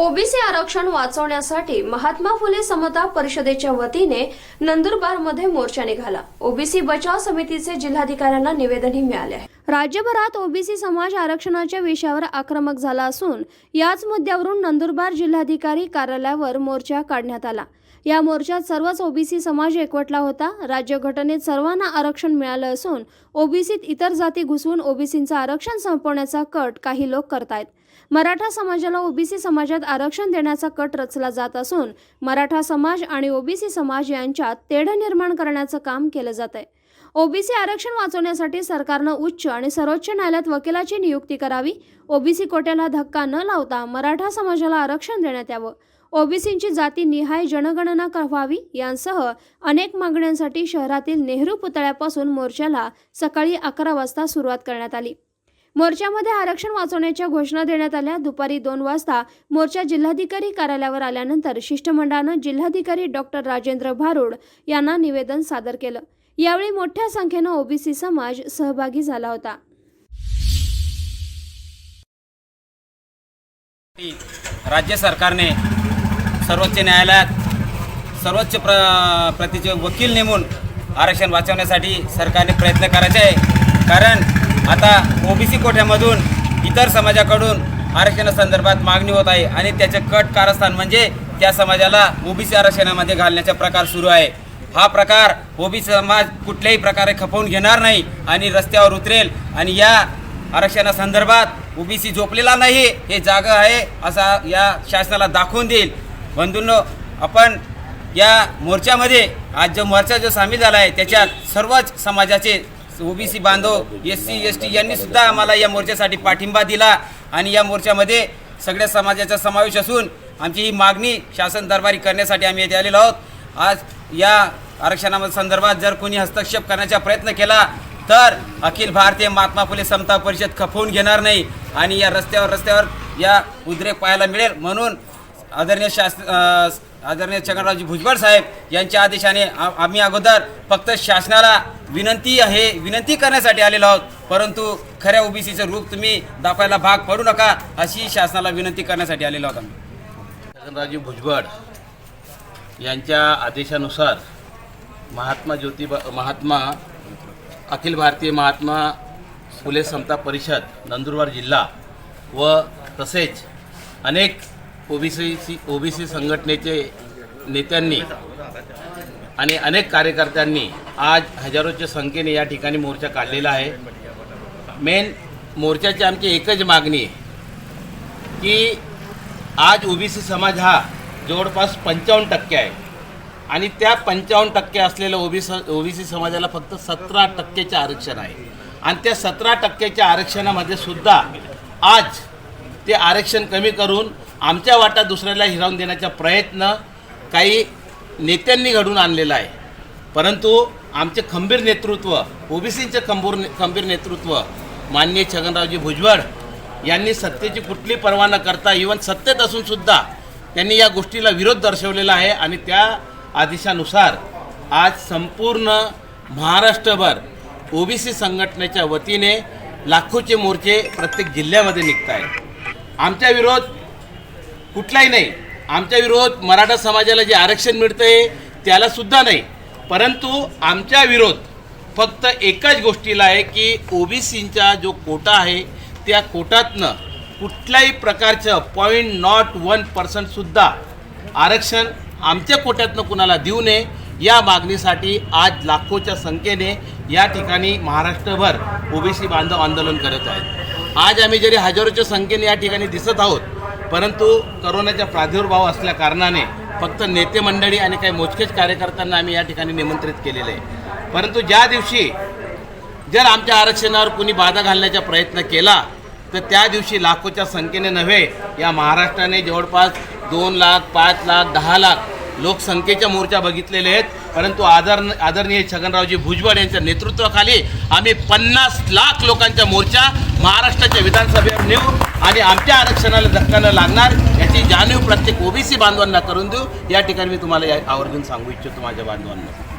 OBC आरक्षण वाचवण्यासाठी महात्मा फुले समता परिषदेच्या वतीने नंदुरबारमध्ये मोर्चा निघाला. ओबीसी बचाव समितीचे जिल्हाधिकाऱ्यांना निवेदनही मिळाले आहे. राज्यभरात ओबीसी समाज आरक्षणाच्या विषयावर आक्रमक झाला असून याच मुद्द्यावरून नंदुरबार जिल्हाधिकारी कार्यालयावर मोर्चा काढण्यात आला. या मोर्चात सर्वच ओबीसी समाज एकवटला होता. राज्यघटनेत सर्वांना आरक्षण मिळालं असून ओबीसीत इतर जाती घुसवून ओबीसींचं आरक्षण संपवण्याचा कट काही लोक करतायत. मराठा समाजाला ओबीसी समाजात आरक्षण देण्याचा कट रचला जात असून मराठा समाज आणि ओबीसी समाज यांच्यात तेढ निर्माण करण्याचं काम केलं जात आहे ओबीसी आरक्षण वाचवण्यासाठी सरकारनं उच्च आणि सर्वोच्च न्यायालयात वकिलाची नियुक्ती करावी. ओबीसी कोट्याला धक्का न लावता मराठा समाजाला आरक्षण देण्यात यावं. ओबीसींची जाती निहाय जनगणना व्हावी यांसह अनेक मागण्यांसाठी शहरातील नेहरू पुतळ्यापासून मोर्चाला सकाळी अकरा वाजता सुरुवात करण्यात आली. मोर्चामध्ये आरक्षण वाचवण्याच्या घोषणा देण्यात आल्या. दुपारी दोन वाजता मोर्चा जिल्हाधिकारी कार्यालयावर आल्यानंतर शिष्टमंडळानं जिल्हाधिकारी डॉक्टर राजेंद्र भारुड यांना निवेदन सादर केलं. यावेळी मोठ्या संख्येनं ओबीसी समाज सहभागी झाला होता. राज्य सरकारने सर्वोच्च न्यायालयात सर्वोच्च प्र प्रतीचे वकील नेमून आरक्षण वाचवण्यासाठी सरकारने प्रयत्न करायचे आहे. कारण आता ओबीसी कोठ्यामधून इतर समाजाकडून आरक्षणासंदर्भात मागणी होत आहे आणि त्याचे कट कारस्थान म्हणजे त्या समाजाला ओबीसी आरक्षणामध्ये घालण्याचा प्रकार सुरू आहे. हा प्रकार ओबीसी समाज कुठल्याही प्रकारे खपवून घेणार नाही आणि रस्त्यावर उतरेल आणि या आरक्षणासंदर्भात ओबीसी झोपलेला नाही हे जागा आहे असा या शासनाला दाखवून देईल. बंधूंनो आपण या मोर्चामध्ये आज जो मोर्चा जो सामील झाला आहे त्याच्यात सर्वच समाजाचे ओबीसी बांधव एस सी एस टी यांनी सुद्धा आम्हाला या मोर्चासाठी पाठिंबा दिला आणि या मोर्चामध्ये सगळ्या समाजाचा समावेश असून आमची ही मागणी शासन दरबारी करण्यासाठी आम्ही येथे आलेलो आहोत. आज या आरक्षणा संदर्भात जर कोणी हस्तक्षेप करण्याचा प्रयत्न केला तर अखिल भारतीय महात्मा फुले समता परिषद खपवून घेणार नाही आणि या रस्त्यावर रस्त्यावर या उद्रेक पाहायला मिळेल म्हणून आदरणीय शास आदरणीय छगनरावजी भुजबळ साहेब यांच्या आदेशाने आम्ही अगोदर फक्त शासनाला विनंती आहे विनंती करण्यासाठी आलेलो आहोत. परंतु खऱ्या ओबीसीचं रूप तुम्ही दाखवायला भाग पडू नका अशी शासनाला विनंती करण्यासाठी आलेलो आहोत आम्ही. छगनरावजी भुजबळ यांच्या आदेशानुसार महात्मा ज्योतिबा महात्मा अखिल भारतीय महात्मा फुले समता परिषद नंदुरबार जिल्हा व तसेच अनेक ओबीसी सी ओबीसी संघटनेचे नेत्यांनी आणि अनेक कार्यकर्त्यांनी आज हजारोच्या संख्येने या ठिकाणी मोर्चा काढलेला आहे. मेन मोर्चाची आमची एकच मागणी आहे की आज ओबीसी समाज हा जवळपास पंचावन्न टक्के आहे. आणि त्या पंचावन्न टक्के असलेल्या ओबीसी ओबीसी समाजाला फक्त सतरा टक्केचे आरक्षण आहे. आणि त्या सतरा टक्केच्या आरक्षणामध्ये सुद्धा आज ते आरक्षण कमी करून आमच्या वाटा दुसऱ्याला हिरावून देण्याचा प्रयत्न काही नेत्यांनी घडून आणलेला आहे. परंतु आमचे खंबीर नेतृत्व ओबीसीचे खंबूर खंबीर नेतृत्व माननीय छगनरावजी भुजबळ यांनी सत्तेची कुठली पर्वा न करता इवन सत्तेत असूनसुद्धा त्यांनी या गोष्टीला विरोध दर्शवलेला आहे आणि त्या आदेशानुसार आज संपूर्ण महाराष्ट्रभर ओबीसी संघटनेच्या वतीने लाखोचे मोर्चे प्रत्येक जिल्ह्यामध्ये निघत आहेत. आमच्या विरोध कुठलाही नाही. आमच्या विरोध मराठा समाजाला जे आरक्षण मिळतं आहे त्यालासुद्धा नाही. परंतु आमच्या विरोध फक्त एकाच गोष्टीला आहे की ओबीसींचा जो कोटा आहे त्या कोटातनं कुठल्याही प्रकारचं पॉईंट नॉट वन पर्सेंटसुद्धा आरक्षण आमच्या कोट्यातनं कुणाला देऊ नये या मागणीसाठी आज लाखोच्या संख्येने या ठिकाणी महाराष्ट्रभर ओबीसी बांधव आंदोलन करत आहेत. आज आम्ही जरी हजारोच्या संख्येने या ठिकाणी दिसत आहोत परंतु करोनाचा प्रादुर्भाव असल्या कारणाने फक्त नेते मंडळी आणि काही मोजकेच कार्यकर्त्यांना आम्ही या ठिकाणी निमंत्रित केलेले आहे. परंतु ज्या दिवशी जर आमच्या आरक्षणावर कुणी बाधा घालण्याचा प्रयत्न केला तर त्या दिवशी लाखोच्या संख्येने नव्हे या महाराष्ट्राने जवळपास दोन लाख पाच लाख दहा लाख लोकसंख्येच्या मोर्चा बघितलेले आहेत. परंतु आदर आदरणीय छगनरावजी भुजबळ यांच्या नेतृत्वाखाली आम्ही पन्नास लाख लोकांचा मोर्चा महाराष्ट्राच्या विधानसभेवर नेऊ आणि आमच्या आरक्षणाला धक्काला लागणार याची जाणीव प्रत्येक ओबीसी बांधवांना करून देऊ. या ठिकाणी मी तुम्हाला या आवर्जून सांगू इच्छितो माझ्या बांधवांना.